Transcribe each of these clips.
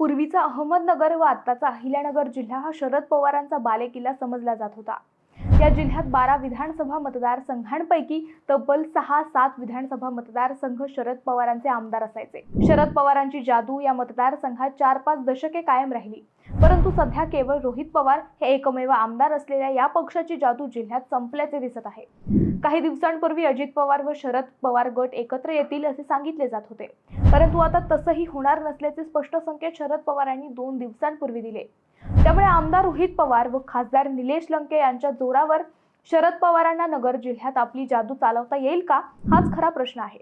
पूर्वीचा अहमदनगर व आत्ताचा अहिल्यानगर जिल्हा हा शरद पवारांचा बालेकिल्ला समजला जात होता. या जिल्ह्यात बारा विधानसभा मतदारसंघांपैकी तब्बल सहा सात विधानसभा मतदारसंघ शरद पवारांचे आमदार असायचे. शरद पवारांची जादू या मतदारसंघात चार पाच दशके कायम राहिली. परंतु सध्या केवळ रोहित पवार हे एकमेव आमदार असलेल्या या पक्षाची जादू जिल्ह्यात संपल्याचे दिसत आहे. काही दिवसांपूर्वी अजित पवार व शरद पवार गट एकत्र येतील असे सांगितले जात होते. परंतु आता तसंही होणार नसल्याचे स्पष्ट संकेत शरद पवारांनी दोन दिवसांपूर्वी दिले. त्यामुळे आमदार रोहित पवार व खासदार निलेश लंके यांच्या जोरावर शरद पवारांना नगर जिल्ह्यात आपली जादू चालवता येईल का? हाच खरा प्रश्न आहे.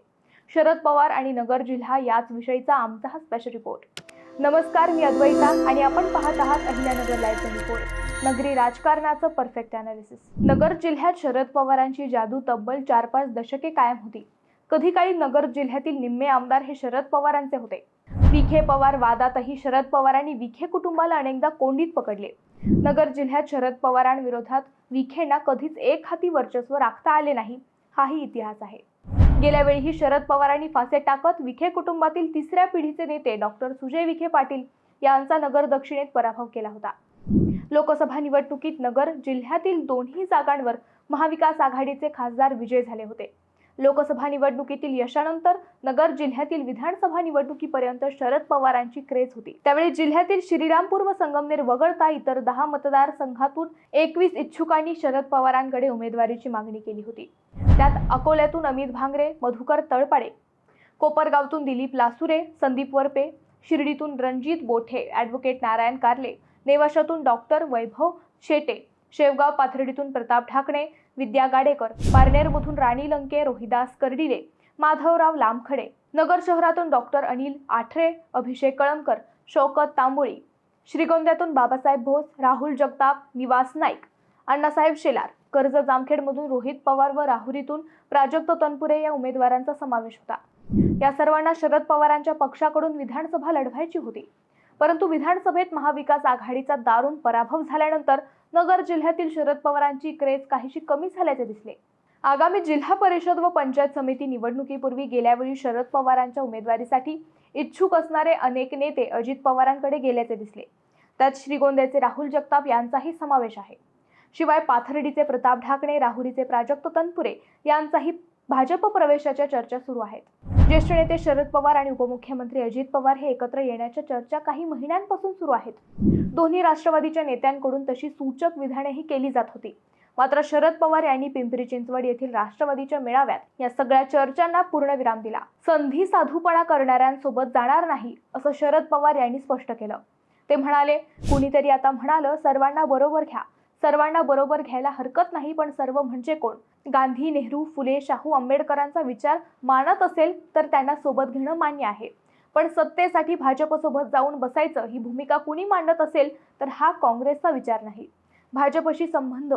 शरद पवार आणि नगर जिल्हा याच विषयीचा आमचा हा स्पेशल रिपोर्ट नमस्कार मी अद्वैता आणि आपण पाहत आहात अहिल्यानगर लाईव्ह रिपोर्ट नगरी राजकारणाचं परफेक्ट अनालिसिस नगर जिल्ह्यात शरद पवारांची जादू तब्बल चार पाच दशके कायम होती. कधी काळी नगर जिल्ह्यातील निम्मे आमदार हे शरद पवारांचे होते. विखे पवार वादातही शरद पवारांनी विखे कुटुंबाला अनेकदा कोंडीत पकडले. नगर जिल्ह्यात शरद पवारांविरोधात विखेंना कधीच एक हाती वर्चस्व राखता आले नाही हाही इतिहास आहे. गेल्या वेळीही शरद पवारांनी फासे टाकत विखे कुटुंबातील तिसऱ्या पिढीचे नेते डॉक्टर सुजय विखे पाटील यांचा नगर दक्षिणेत पराभव केला होता. लोकसभा निवडणुकीत नगर जिल्ह्यातील दोन्ही जागांवर महाविकास आघाडीचे खासदार विजय झाले होते. लोकसभा निवडणुकीतील यशानंतर नगर जिल्ह्यातील विधानसभा निवडणुकीपर्यंत शरद पवारांची क्रेज होती. त्यावेळी जिल्ह्यातील श्रीरामपूर व संगमनेर वगळता इतर दहा मतदारसंघातून एकवीस इच्छुकांनी शरद पवारांकडे उमेदवारीची मागणी केली होती. त्यात अकोल्यातून अमित भांगरे मधुकर तळपाडे कोपरगावतून दिलीप लासुरे संदीप वरपे शिर्डीतून रणजित बोठे ॲडव्होकेट नारायण कारले नेवाशातून डॉक्टर वैभव शेटे शेवगाव पाथर्डीतून प्रताप ठाकणे विद्या गाडेकर पारनेरमधून राणी लंके रोहिदास कर्डिले माधवराव लामखडे नगर शहरातून डॉक्टर अनिल आठरे अभिषेक कळमकर शौकत तांबोळी श्रीगोंद्यातून बाबासाहेब भोस राहुल जगताप निवास नाईक अण्णासाहेब शेलार कर्ज जामखेडमधून रोहित पवार व राहुरीतून प्राजक्त तनपुरे या उमेदवारांचा समावेश होता. या सर्वांना शरद पवारांच्या पक्षाकडून विधानसभा लढवायची होती. परंतु विधानसभेत महाविकास आघाडीचा दारुण पराभव झाल्यानंतर नगर जिल्ह्यातील शरद पवारांची क्रेज काहीशी कमी झाल्याचे दिसले. आगामी जिल्हा परिषद व पंचायत समिती निवडणुकीपूर्वी गेल्यावेळी शरद पवारांच्या उमेदवारीसाठी इच्छुक असणारे अनेक नेते अजित पवारांकडे गेल्याचे दिसले. त्यात श्रीगोंद्याचे राहुल जगताप यांचाही समावेश आहे. शिवाय पाथर्डीचे प्रताप ढाकणे राहुरीचे प्राजक्त तनपुरे यांचाही भाजप प्रवेशाच्या चर्चा सुरू आहेत. ज्येष्ठ नेते शरद पवार आणि उपमुख्यमंत्री अजित पवार हे एकत्र येण्याच्या चर्चा काही महिन्यांपासून सुरू आहेत. दोन्ही राष्ट्रवादीच्या नेत्यांकडून तशी सूचक विधानेही केली जात होती. मात्र शरद पवार यांनी पिंपरी चिंचवड येथील राष्ट्रवादीच्या मेळाव्यात या सगळ्या चर्चांना पूर्णविराम दिला. संधी साधूपणा करणाऱ्यांसोबत जाणार नाही असं शरद पवार यांनी स्पष्ट केलं. ते म्हणाले कुणीतरी आता म्हणालं सर्वांना बरोबर घ्या. सर्वांना बरोबर घ्यायला हरकत नाही पण सर्व म्हणजे कोण? गांधी नेहरू फुले शाहू आंबेडकरांचा विचार मानत असेल तर त्यांना सोबत घेणं मान्य आहे. पण सत्तेसाठी भाजपसोबत जाऊन बसायचं ही भूमिका कुणी मांडत असेल तर हा काँग्रेसचा विचार नाही. भाजपशी संबंध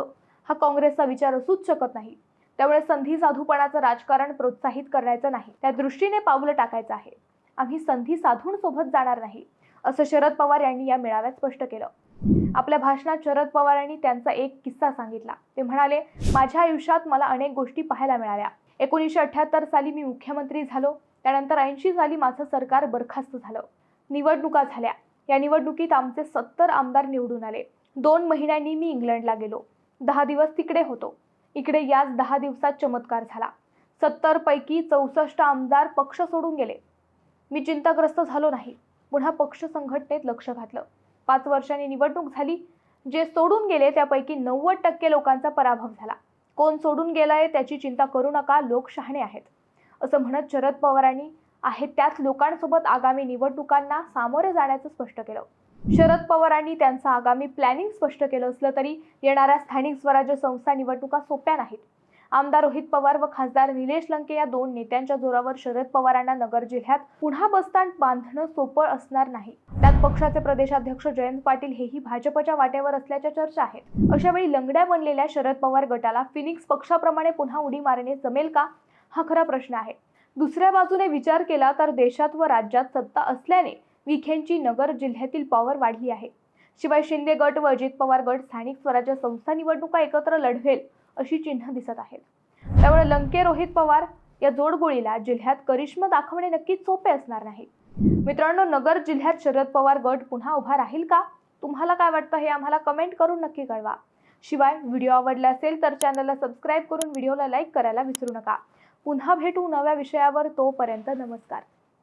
हा काँग्रेसचा विचार असूच शकत नाही. त्यामुळे संधी साधूपणाचं राजकारण प्रोत्साहित करायचं नाही. त्या दृष्टीने पावलं टाकायचं आहे. आम्ही संधी साधून सोबत जाणार नाही असं शरद पवार यांनी या मेळाव्यात स्पष्ट केलं. आपल्या भाषणात शरद पवारांनी त्यांचा एक किस्सा सांगितला. ते म्हणाले माझ्या आयुष्यात मला अनेक गोष्टी पाहायला मिळाल्या. एकोणीसशे अठ्याहत्तर साली मी मुख्यमंत्री झालो. त्यानंतर ऐंशी साली माझं सरकार बरखास्त झालं. निवडणुका झाल्या. या निवडणुकीत आमचे सत्तर आमदार निवडून आले. दोन महिन्यांनी मी इंग्लंडला गेलो. दहा दिवस तिकडे होतो. इकडे याच दहा दिवसात चमत्कार झाला. सत्तर पैकी चौसष्ट आमदार पक्ष सोडून गेले. मी चिंताग्रस्त झालो नाही. पुन्हा पक्ष संघटनेत लक्ष घातलं. पाच वर्षांनी निवडणूक झाली. जे सोडून गेले त्यापैकी नव्वद टक्के लोकांचा पराभव झाला. कोण सोडून गेलाय त्याची चिंता करू नका लोक शहाणे आहेत. असं म्हणत शरद पवारांनी आहे त्याच लोकांसोबत आगामी निवडणुकांना सामोरे जाण्याचं स्पष्ट केलं. शरद पवारांनी त्यांचं आगामी प्लॅनिंग स्पष्ट केलं असलं तरी येणाऱ्या स्थानिक स्वराज्य संस्था निवडणुका सोप्या नाहीत. आमदार रोहित पवार व खासदार निलेश लंके या दोन नेत्यांच्या जोरावर शरद पवारांना नगर जिल्ह्यात पुन्हा बसस्थान बांधणं सोपं असणार नाही. पक्षाचे प्रदेशाध्यक्ष जयंत पाटील हेही भाजपच्या वाट्यावर असल्याच्या चर्चा आहेत. अशावेळी लंगड्या बनलेल्या शरद पवार गटाला फिनिक्स पक्षाप्रमाणे पुन्हा उडी मारणे जमेल का? हा खरा प्रश्न आहे. दुसऱ्या बाजूने विचार केला तर देशात व राज्यात सत्ता असल्याने विखेंची नगर जिल्ह्यातील पॉवर वाढली आहे. शिवाय शिंदे गट व अजित पवार गट स्थानिक स्वराज्य संस्था निवडणुका एकत्र लढवेल अशी चिन्ह दिसत आहेत. त्यामुळे लंके रोहित पवार या जोडगोळीला जिल्ह्यात करिश्मा दाखवणे नक्कीच सोपे असणार नाही. मित्रांनो नगर जिल्ह्यात शरद पवार गट पुन्हा उभा राहील का? तुम्हाला काय वाटतं हे आम्हाला कमेंट करून नक्की कळवा. शिवाय व्हिडिओ आवडला असेल तर चॅनलला सबस्क्राईब करून व्हिडिओला लाईक करायला विसरू नका. पुन्हा भेटू नव्या विषयावर तोपर्यंत नमस्कार.